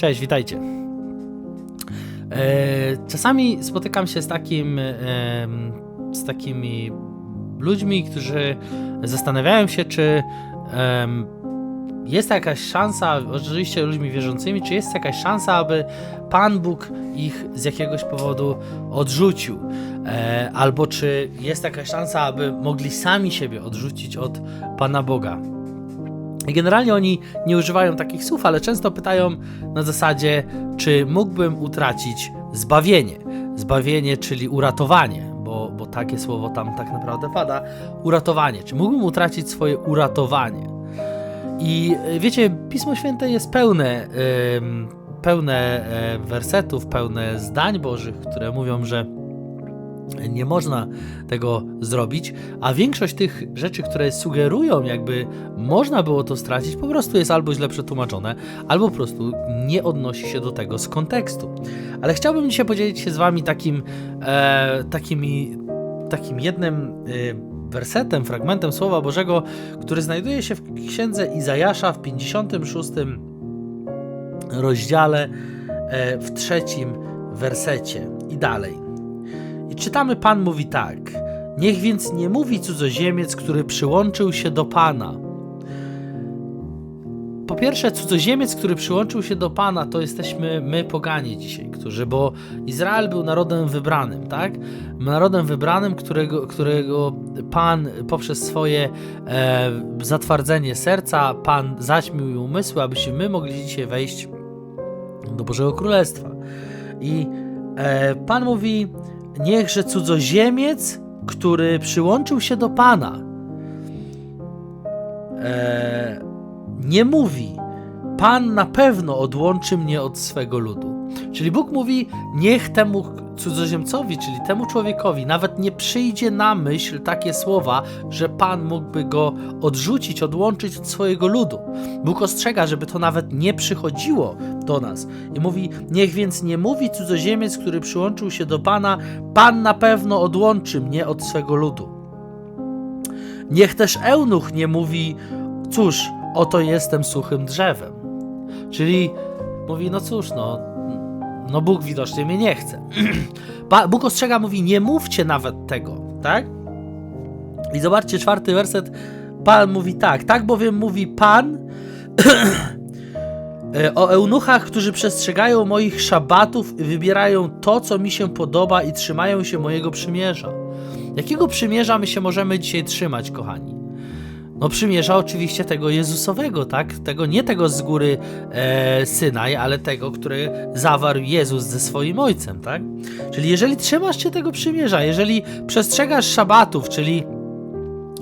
Cześć, witajcie. E, czasami spotykam się z takim, e, z takimi ludźmi, którzy zastanawiają się, czy jest jakaś szansa, oczywiście ludźmi wierzącymi, czy jest jakaś szansa, aby Pan Bóg ich z jakiegoś powodu odrzucił, e, albo czy jest jakaś szansa, aby mogli sami siebie odrzucić od Pana Boga. Generalnie oni nie używają takich słów, ale często pytają na zasadzie, czy mógłbym utracić zbawienie. Zbawienie, czyli uratowanie, bo, bo takie słowo tam tak naprawdę pada. Uratowanie. Czy mógłbym utracić swoje uratowanie? I e, wiecie, Pismo Święte jest pełne, pełne e, wersetów, pełne zdań Bożych, które mówią, że nie można tego zrobić, a większość tych rzeczy, które sugerują, jakby można było to stracić, po prostu jest albo źle przetłumaczone, albo po prostu nie odnosi się do tego z kontekstu. Ale chciałbym dzisiaj podzielić się z Wami takim, e, takimi, takim jednym e, wersetem, fragmentem Słowa Bożego, który znajduje się w księdze Izajasza w 56 rozdziale, e, w trzecim wersecie i dalej. I czytamy, Pan mówi tak: Niech więc nie mówi cudzoziemiec, który przyłączył się do Pana. Po pierwsze, cudzoziemiec, który przyłączył się do Pana, to jesteśmy my, poganie dzisiaj, którzy, bo Izrael był narodem wybranym, tak? Narodem wybranym, którego, którego Pan poprzez swoje e, zatwardzenie serca, Pan zaćmił umysły, abyśmy my mogli dzisiaj wejść do Bożego Królestwa. I e, Pan mówi, niechże cudzoziemiec, który przyłączył się do Pana, e, nie mówi, Pan na pewno odłączy mnie od swego ludu. Czyli Bóg mówi, niech temu cudzoziemcowi, czyli temu człowiekowi, nawet nie przyjdzie na myśl takie słowa, że Pan mógłby go odrzucić, odłączyć od swojego ludu. Bóg ostrzega, żeby to nawet nie przychodziło do nas. I mówi: Niech więc nie mówi cudzoziemiec, który przyłączył się do Pana, Pan na pewno odłączy mnie od swego ludu. Niech też eunuch nie mówi: Cóż, oto jestem suchym drzewem. Czyli mówi: No cóż, no, no Bóg widocznie mnie nie chce. Bóg ostrzega, mówi: Nie mówcie nawet tego, tak? I zobaczcie, czwarty werset. Pan mówi tak, tak bowiem mówi Pan E, o eunuchach, którzy przestrzegają moich szabatów i wybierają to, co mi się podoba i trzymają się mojego przymierza. Jakiego przymierza my się możemy dzisiaj trzymać, kochani? No przymierza oczywiście tego Jezusowego, tak? Tego nie tego z góry e, Synaj, ale tego, który zawarł Jezus ze swoim Ojcem, tak? Czyli jeżeli trzymasz się tego przymierza, jeżeli przestrzegasz szabatów, czyli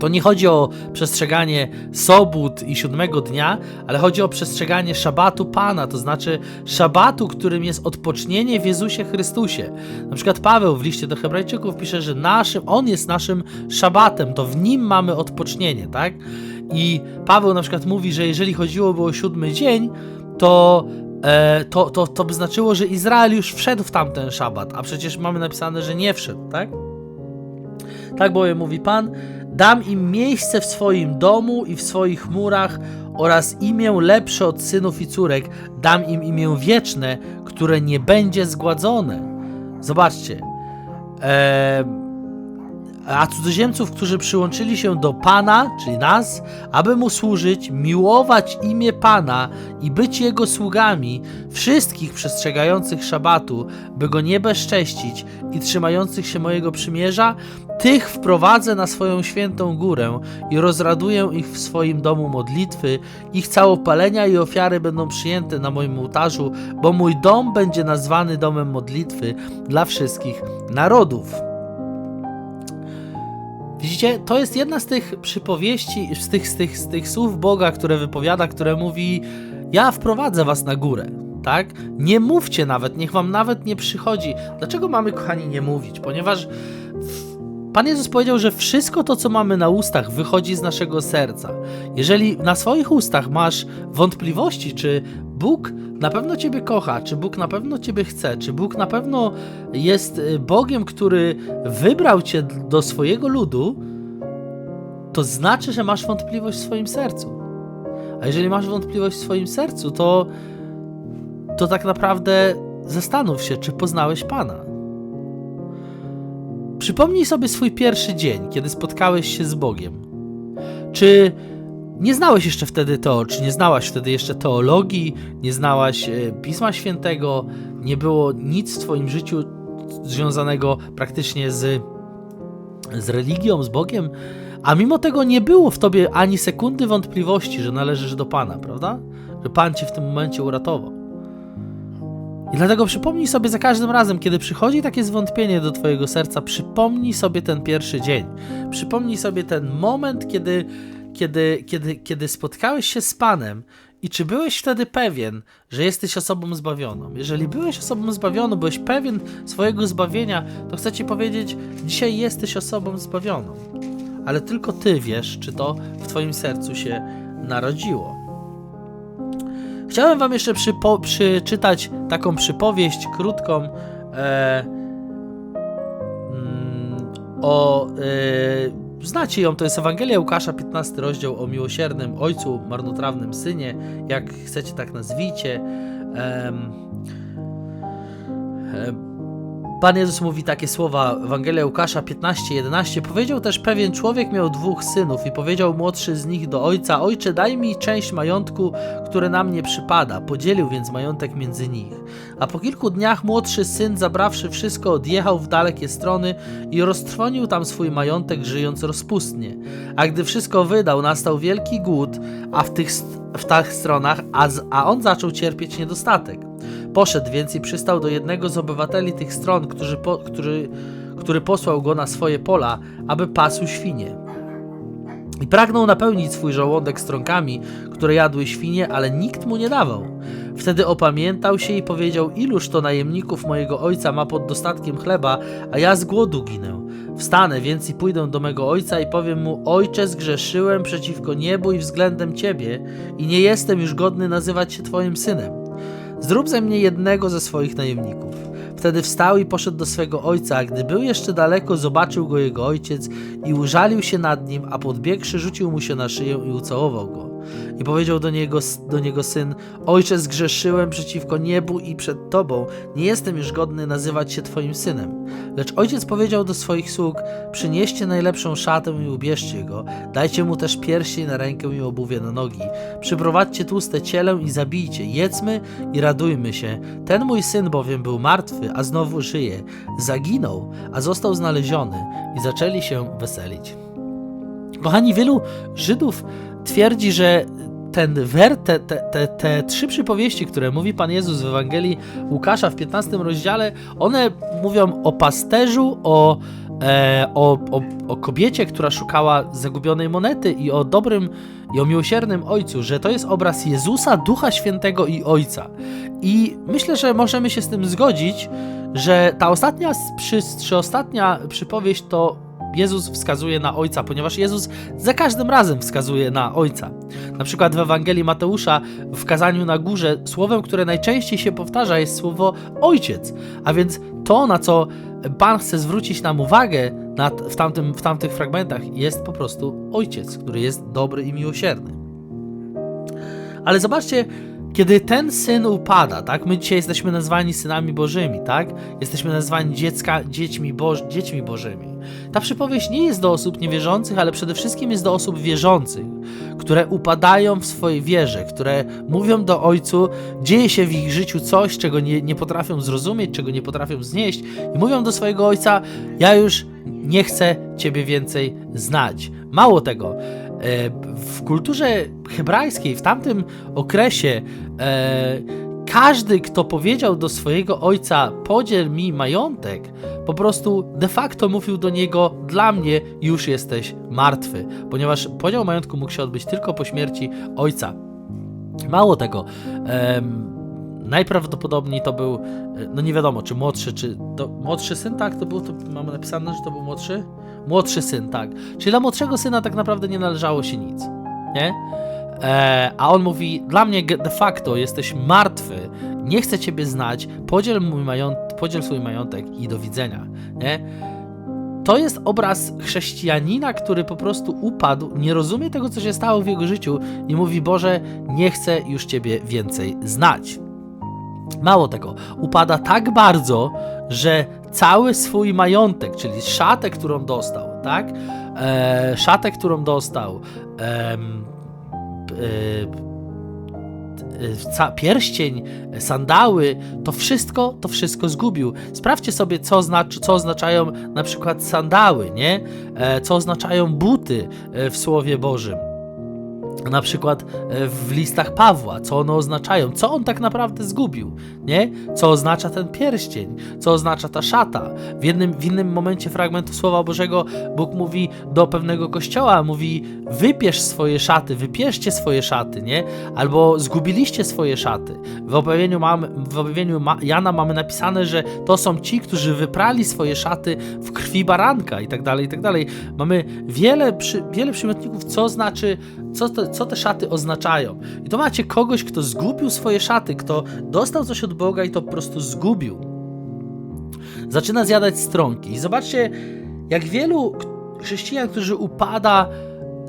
to nie chodzi o przestrzeganie sobót i siódmego dnia, ale chodzi o przestrzeganie szabatu Pana, to znaczy szabatu, którym jest odpocznienie w Jezusie Chrystusie. Na przykład Paweł w liście do Hebrajczyków pisze, że naszym, On jest naszym szabatem, to w Nim mamy odpocznienie, tak? I Paweł na przykład mówi, że jeżeli chodziłoby o siódmy dzień, to e, to, to, to by znaczyło, że Izrael już wszedł w tamten szabat, a przecież mamy napisane, że nie wszedł, tak? Tak bowiem mówi Pan, Dam im miejsce w swoim domu i w swoich murach oraz imię lepsze od synów i córek. Dam im imię wieczne, które nie będzie zgładzone. Zobaczcie. Eee, a cudzoziemców, którzy przyłączyli się do Pana, czyli nas, aby Mu służyć, miłować imię Pana i być Jego sługami, wszystkich przestrzegających szabatu, by Go nie bezcześcić i trzymających się mojego przymierza, tych wprowadzę na swoją świętą górę i rozraduję ich w swoim domu modlitwy, ich całopalenia i ofiary będą przyjęte na moim ołtarzu, bo mój dom będzie nazwany domem modlitwy dla wszystkich narodów. Widzicie, to jest jedna z tych przypowieści, z tych, z tych, z tych słów Boga, które wypowiada, które mówi: Ja wprowadzę was na górę. Tak? Nie mówcie nawet, niech wam nawet nie przychodzi. Dlaczego mamy, kochani, nie mówić? Ponieważ Pan Jezus powiedział, że wszystko to, co mamy na ustach, wychodzi z naszego serca. Jeżeli na swoich ustach masz wątpliwości, czy Bóg na pewno Ciebie kocha, czy Bóg na pewno Ciebie chce, czy Bóg na pewno jest y, Bogiem, który wybrał Cię do swojego ludu, to znaczy, że masz wątpliwość w swoim sercu. A jeżeli masz wątpliwość w swoim sercu, to to tak naprawdę zastanów się, czy poznałeś Pana. Przypomnij sobie swój pierwszy dzień, kiedy spotkałeś się z Bogiem. Czy nie znałeś jeszcze wtedy to, czy nie znałaś wtedy jeszcze teologii, nie znałaś e, Pisma Świętego, nie było nic w Twoim życiu związanego praktycznie z, z religią, z Bogiem, a mimo tego nie było w Tobie ani sekundy wątpliwości, że należysz do Pana, prawda? Że Pan Cię w tym momencie uratował. I dlatego przypomnij sobie za każdym razem, kiedy przychodzi takie zwątpienie do Twojego serca, przypomnij sobie ten pierwszy dzień. Przypomnij sobie ten moment, kiedy, kiedy, kiedy, kiedy spotkałeś się z Panem i czy byłeś wtedy pewien, że jesteś osobą zbawioną? Jeżeli byłeś osobą zbawioną, byłeś pewien swojego zbawienia, to chcę Ci powiedzieć, dzisiaj jesteś osobą zbawioną. Ale tylko Ty wiesz, czy to w Twoim sercu się narodziło. Chciałem wam jeszcze przypo, przeczytać taką przypowieść krótką e, mm, o. E, znacie ją, to jest Ewangelia Łukasza, 15 rozdział o miłosiernym ojcu, marnotrawnym synie, jak chcecie, tak nazwijcie. E, Pan Jezus mówi takie słowa, Ewangelia Łukasza 15:11. Powiedział też pewien człowiek miał dwóch synów i powiedział młodszy z nich do ojca: Ojcze, daj mi część majątku, które na mnie przypada. Podzielił więc majątek między nich. A po kilku dniach młodszy syn, zabrawszy wszystko, odjechał w dalekie strony i roztrwonił tam swój majątek, żyjąc rozpustnie. A gdy wszystko wydał, nastał wielki głód, a w tych, w tych stronach, a, z, a on zaczął cierpieć niedostatek. Poszedł więc i przystał do jednego z obywateli tych stron, który, po, który, który posłał go na swoje pola, aby pasł świnie. I pragnął napełnić swój żołądek stronkami, które jadły świnie, ale nikt mu nie dawał. Wtedy opamiętał się i powiedział: Iluż to najemników mojego ojca ma pod dostatkiem chleba, a ja z głodu ginę. Wstanę więc i pójdę do mego ojca i powiem mu: Ojcze, zgrzeszyłem przeciwko niebu i względem ciebie, i nie jestem już godny nazywać się twoim synem. Zrób ze mnie jednego ze swoich najemników. Wtedy wstał i poszedł do swego ojca, a gdy był jeszcze daleko, zobaczył go jego ojciec i użalił się nad nim, a podbiegłszy rzucił mu się na szyję i ucałował go. I powiedział do niego, do niego syn: Ojcze, zgrzeszyłem przeciwko niebu i przed tobą. Nie jestem już godny nazywać się twoim synem. Lecz ojciec powiedział do swoich sług: Przynieście najlepszą szatę i ubierzcie go. Dajcie mu też pierścień na rękę i obuwie na nogi. Przyprowadźcie tłuste cielę i zabijcie. Jedzmy i radujmy się. Ten mój syn bowiem był martwy, a znowu żyje. Zaginął, a został znaleziony. I zaczęli się weselić. Kochani, wielu Żydów twierdzi, że ten wer, te, te, te, te, trzy przypowieści, które mówi Pan Jezus w Ewangelii Łukasza w 15 rozdziale, one mówią o pasterzu, o, e, o, o, o kobiecie, która szukała zagubionej monety i o dobrym i o miłosiernym Ojcu, że to jest obraz Jezusa, Ducha Świętego i Ojca. I myślę, że możemy się z tym zgodzić, że ta ostatnia, przy, ostatnia przypowieść to Jezus wskazuje na Ojca, ponieważ Jezus za każdym razem wskazuje na Ojca. Na przykład w Ewangelii Mateusza, w kazaniu na górze, słowem, które najczęściej się powtarza, jest słowo Ojciec. A więc to, na co Pan chce zwrócić nam uwagę nad, w, tamtym, w tamtych fragmentach, jest po prostu Ojciec, który jest dobry i miłosierny. Ale zobaczcie, kiedy ten syn upada, tak? My dzisiaj jesteśmy nazwani synami bożymi, tak? Jesteśmy nazwani dziecka, dziećmi, boż, dziećmi bożymi. Ta przypowieść nie jest do osób niewierzących, ale przede wszystkim jest do osób wierzących, które upadają w swojej wierze, które mówią do Ojcu, dzieje się w ich życiu coś, czego nie, nie potrafią zrozumieć, czego nie potrafią znieść i mówią do swojego Ojca, ja już nie chcę Ciebie więcej znać. Mało tego, w kulturze hebrajskiej, w tamtym okresie, e, każdy, kto powiedział do swojego ojca, podziel mi majątek, po prostu de facto mówił do niego, dla mnie już jesteś martwy, ponieważ podział majątku mógł się odbyć tylko po śmierci ojca. Mało tego, najprawdopodobniej to był, e, no nie wiadomo, czy młodszy, czy to, młodszy syn, tak, to był, to mamy napisane, że to był młodszy? Młodszy syn, tak. Czyli dla młodszego syna tak naprawdę nie należało się nic, nie? E, a on mówi, dla mnie de facto jesteś martwy, nie chcę ciebie znać, podziel, mój podziel swój majątek i do widzenia, nie? To jest obraz chrześcijanina, który po prostu upadł, nie rozumie tego, co się stało w jego życiu i mówi: Boże, nie chcę już Ciebie więcej znać. Mało tego, upada tak bardzo, że cały swój majątek, czyli szatę, którą dostał, tak? E, szatę, którą dostał, e, e, pierścień, sandały, to wszystko, to wszystko zgubił. Sprawdźcie sobie, co, znaczy, co oznaczają na przykład sandały, nie? E, co oznaczają buty e, w Słowie Bożym. Na przykład e, w listach Pawła, co one oznaczają, co on tak naprawdę zgubił, nie? Co oznacza ten pierścień, co oznacza ta szata. W, jednym, w innym momencie fragmentu Słowa Bożego Bóg mówi do pewnego kościoła, mówi wypierz swoje szaty, wypierzcie swoje szaty, nie? Albo zgubiliście swoje szaty. W objawieniu, mamy, w objawieniu Jana mamy napisane, że to są ci, którzy wyprali swoje szaty w krwi baranka i tak dalej, i tak dalej. Mamy wiele, przy, wiele przymiotników, co znaczy, co, to, co te szaty oznaczają. I to macie kogoś, kto zgubił swoje szaty, kto dostał coś od Boga i to po prostu zgubił. Zaczyna zjadać stronki. I zobaczcie, jak wielu chrześcijan, którzy upada,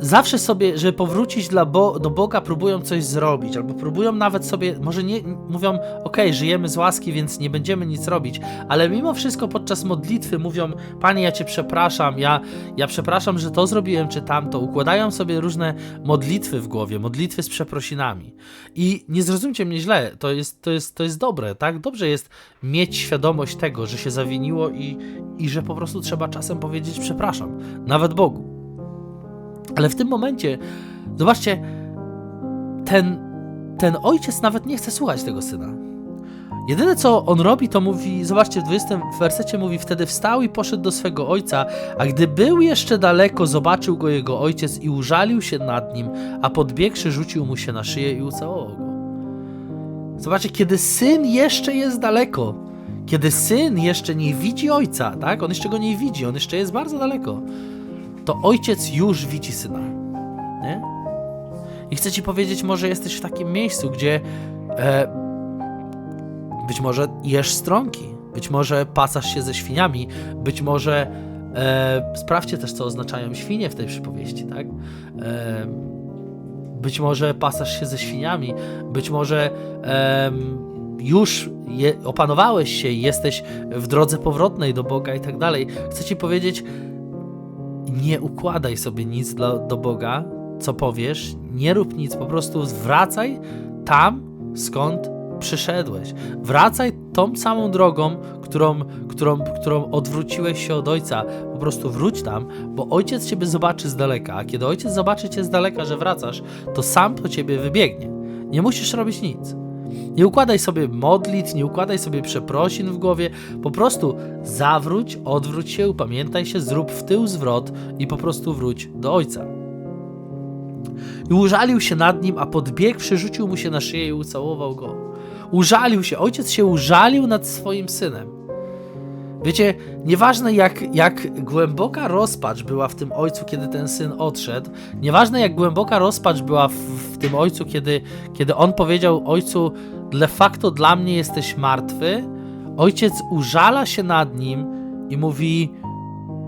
zawsze sobie, żeby powrócić Bo- do Boga, próbują coś zrobić, albo próbują nawet sobie, może nie mówią, okej, żyjemy z łaski, więc nie będziemy nic robić, ale mimo wszystko podczas modlitwy mówią, Panie, ja Cię przepraszam, ja, ja przepraszam, że to zrobiłem czy tamto. Układają sobie różne modlitwy w głowie, modlitwy z przeprosinami. I nie zrozumcie mnie źle, to jest, to jest, to jest dobre, tak? Dobrze jest mieć świadomość tego, że się zawiniło i, i że po prostu trzeba czasem powiedzieć przepraszam, nawet Bogu. Ale w tym momencie, zobaczcie, ten, ten ojciec nawet nie chce słuchać tego syna. Jedyne co on robi, to mówi, zobaczcie, w 20 wersecie mówi, wtedy wstał i poszedł do swego ojca, a gdy był jeszcze daleko, zobaczył go jego ojciec i użalił się nad nim, a podbiegłszy rzucił mu się na szyję i ucałował go. Zobaczcie, kiedy syn jeszcze jest daleko, kiedy syn jeszcze nie widzi ojca, tak? On jeszcze go nie widzi, on jeszcze jest bardzo daleko to ojciec już widzi syna. Nie? I chcę ci powiedzieć, może jesteś w takim miejscu, gdzie e, być może jesz stronki, być może pasasz się ze świniami, być może e, sprawdźcie też, co oznaczają świnie w tej przypowieści, tak? E, być może pasasz się ze świniami, być może już je, opanowałeś się i jesteś w drodze powrotnej do Boga i tak dalej. Chcę ci powiedzieć, nie układaj sobie nic do Boga, co powiesz, nie rób nic, po prostu wracaj tam, skąd przyszedłeś. Wracaj tą samą drogą, którą, którą, którą odwróciłeś się od ojca. Po prostu wróć tam, bo ojciec ciebie zobaczy z daleka, a kiedy ojciec zobaczy cię z daleka, że wracasz, to sam po ciebie wybiegnie. Nie musisz robić nic. Nie układaj sobie modlitw, nie układaj sobie przeprosin w głowie, po prostu zawróć, odwróć się, upamiętaj się, zrób w tył zwrot i po prostu wróć do ojca. I użalił się nad nim, a podbiegł, przyrzucił mu się na szyję i ucałował go. Użalił się, ojciec się użalił nad swoim synem. Wiecie, nieważne jak, jak głęboka rozpacz była w tym ojcu, kiedy ten syn odszedł, nieważne jak głęboka rozpacz była w, w tym ojcu, kiedy, kiedy on powiedział ojcu, de facto dla mnie jesteś martwy, ojciec użala się nad nim i mówi,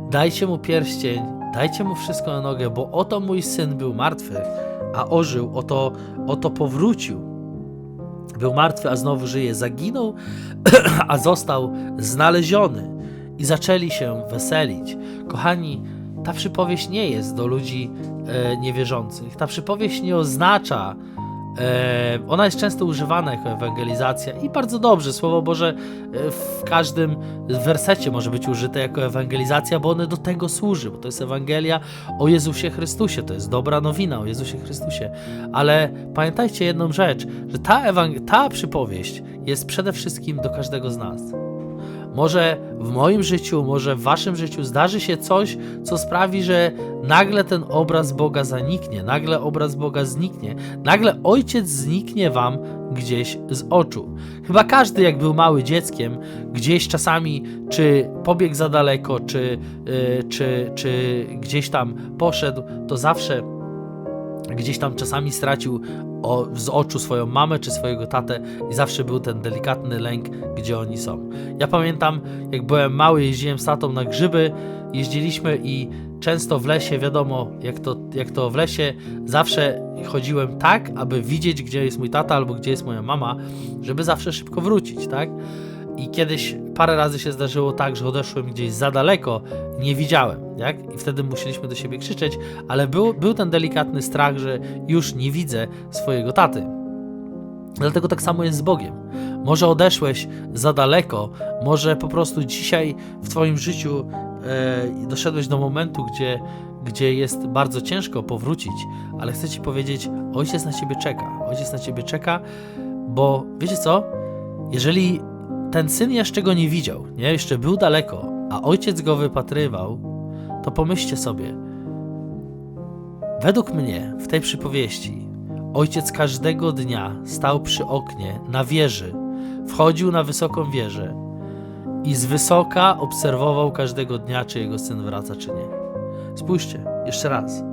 dajcie mu pierścień, dajcie mu wszystko na nogę, bo oto mój syn był martwy, a ożył, oto, oto powrócił. Był martwy, a znowu żyje. Zaginął, a został znaleziony. I zaczęli się weselić. Kochani, ta przypowieść nie jest do ludzi e, niewierzących. Ta przypowieść nie oznacza, ona jest często używana jako ewangelizacja i bardzo dobrze. Słowo Boże e, w każdym wersecie może być użyte jako ewangelizacja, bo one do tego służy, bo to jest Ewangelia o Jezusie Chrystusie, to jest dobra nowina o Jezusie Chrystusie. Ale pamiętajcie jedną rzecz, że ta, ta przypowieść jest przede wszystkim do każdego z nas. Może w moim życiu, może w waszym życiu zdarzy się coś, co sprawi, że nagle ten obraz Boga zaniknie, nagle obraz Boga zniknie, nagle ojciec zniknie wam gdzieś z oczu. Chyba każdy, jak był mały dzieckiem, gdzieś czasami czy pobiegł za daleko, czy, yy, czy, czy gdzieś tam poszedł, to zawsze gdzieś tam czasami stracił o, z oczu swoją mamę czy swojego tatę i zawsze był ten delikatny lęk, gdzie oni są. Ja pamiętam, jak byłem mały, jeździłem z tatą na grzyby, jeździliśmy i często w lesie, wiadomo, jak to, jak to w lesie, zawsze chodziłem tak, aby widzieć, gdzie jest mój tata albo gdzie jest moja mama, żeby zawsze szybko wrócić, tak? I kiedyś parę razy się zdarzyło tak, że odeszłem gdzieś za daleko, nie widziałem, jak? I wtedy musieliśmy do siebie krzyczeć, ale był, był ten delikatny strach, że już nie widzę swojego taty. Dlatego tak samo jest z Bogiem. Może odeszłeś za daleko, może po prostu dzisiaj w Twoim życiu e, doszedłeś do momentu, gdzie, gdzie jest bardzo ciężko powrócić, ale chcę Ci powiedzieć, Ojciec na Ciebie czeka. Ojciec na Ciebie czeka, bo wiecie co? Jeżeli ten syn jeszcze go nie widział, nie? Jeszcze był daleko, a ojciec go wypatrywał, to pomyślcie sobie, według mnie w tej przypowieści ojciec każdego dnia stał przy oknie na wieży, wchodził na wysoką wieżę i z wysoka obserwował każdego dnia, czy jego syn wraca, czy nie. Spójrzcie, jeszcze raz.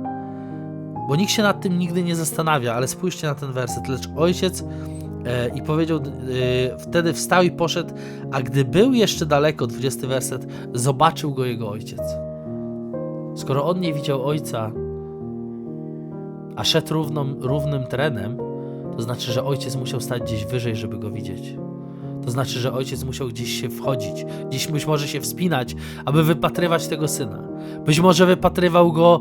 Bo nikt się nad tym nigdy nie zastanawia, ale spójrzcie na ten werset. Lecz ojciec i powiedział, e, wtedy wstał i poszedł, a gdy był jeszcze daleko, 20 werset, zobaczył go jego ojciec. Skoro on nie widział ojca, a szedł równą, równym terenem, to znaczy, że ojciec musiał stać gdzieś wyżej, żeby go widzieć. To znaczy, że ojciec musiał gdzieś się wchodzić, gdzieś być może się wspinać, aby wypatrywać tego syna. Być może wypatrywał go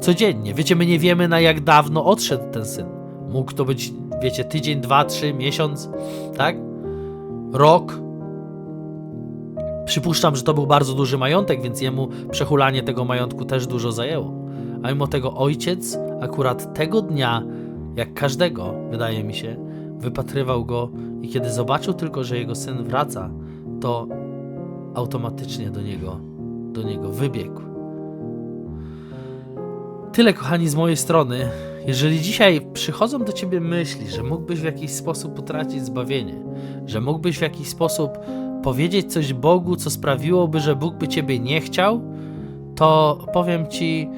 codziennie. Wiecie, my nie wiemy na jak dawno odszedł ten syn. Mógł to być, wiecie, tydzień, dwa, trzy, miesiąc, tak? Rok. Przypuszczam, że to był bardzo duży majątek, więc jemu przechulanie tego majątku też dużo zajęło. A mimo tego ojciec akurat tego dnia, jak każdego, wydaje mi się, wypatrywał go i kiedy zobaczył tylko, że jego syn wraca, to automatycznie do niego, do niego wybiegł. Tyle, kochani, z mojej strony. Jeżeli dzisiaj przychodzą do ciebie myśli, że mógłbyś w jakiś sposób utracić zbawienie, że mógłbyś w jakiś sposób powiedzieć coś Bogu, co sprawiłoby, że Bóg by ciebie nie chciał, to powiem ci,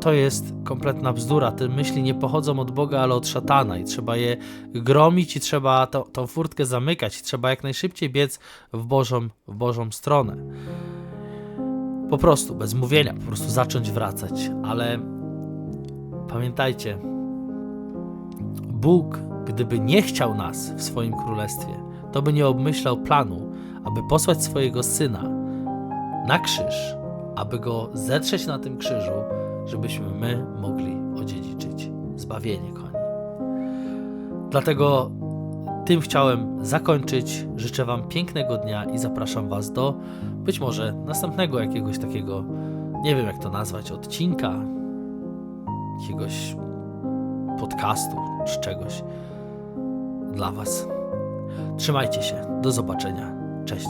to jest kompletna bzdura. Te myśli nie pochodzą od Boga, ale od szatana i trzeba je gromić i trzeba to, tą furtkę zamykać i trzeba jak najszybciej biec w Bożą, w Bożą stronę. Po prostu, bez mówienia, po prostu zacząć wracać, ale pamiętajcie, Bóg, gdyby nie chciał nas w swoim królestwie, to by nie obmyślał planu, aby posłać swojego syna na krzyż, aby go zetrzeć na tym krzyżu, żebyśmy my mogli odziedziczyć zbawienie, kochani. Dlatego tym chciałem zakończyć. Życzę Wam pięknego dnia i zapraszam Was do być może następnego jakiegoś takiego, nie wiem jak to nazwać, odcinka, jakiegoś podcastu czy czegoś dla Was. Trzymajcie się. Do zobaczenia. Cześć.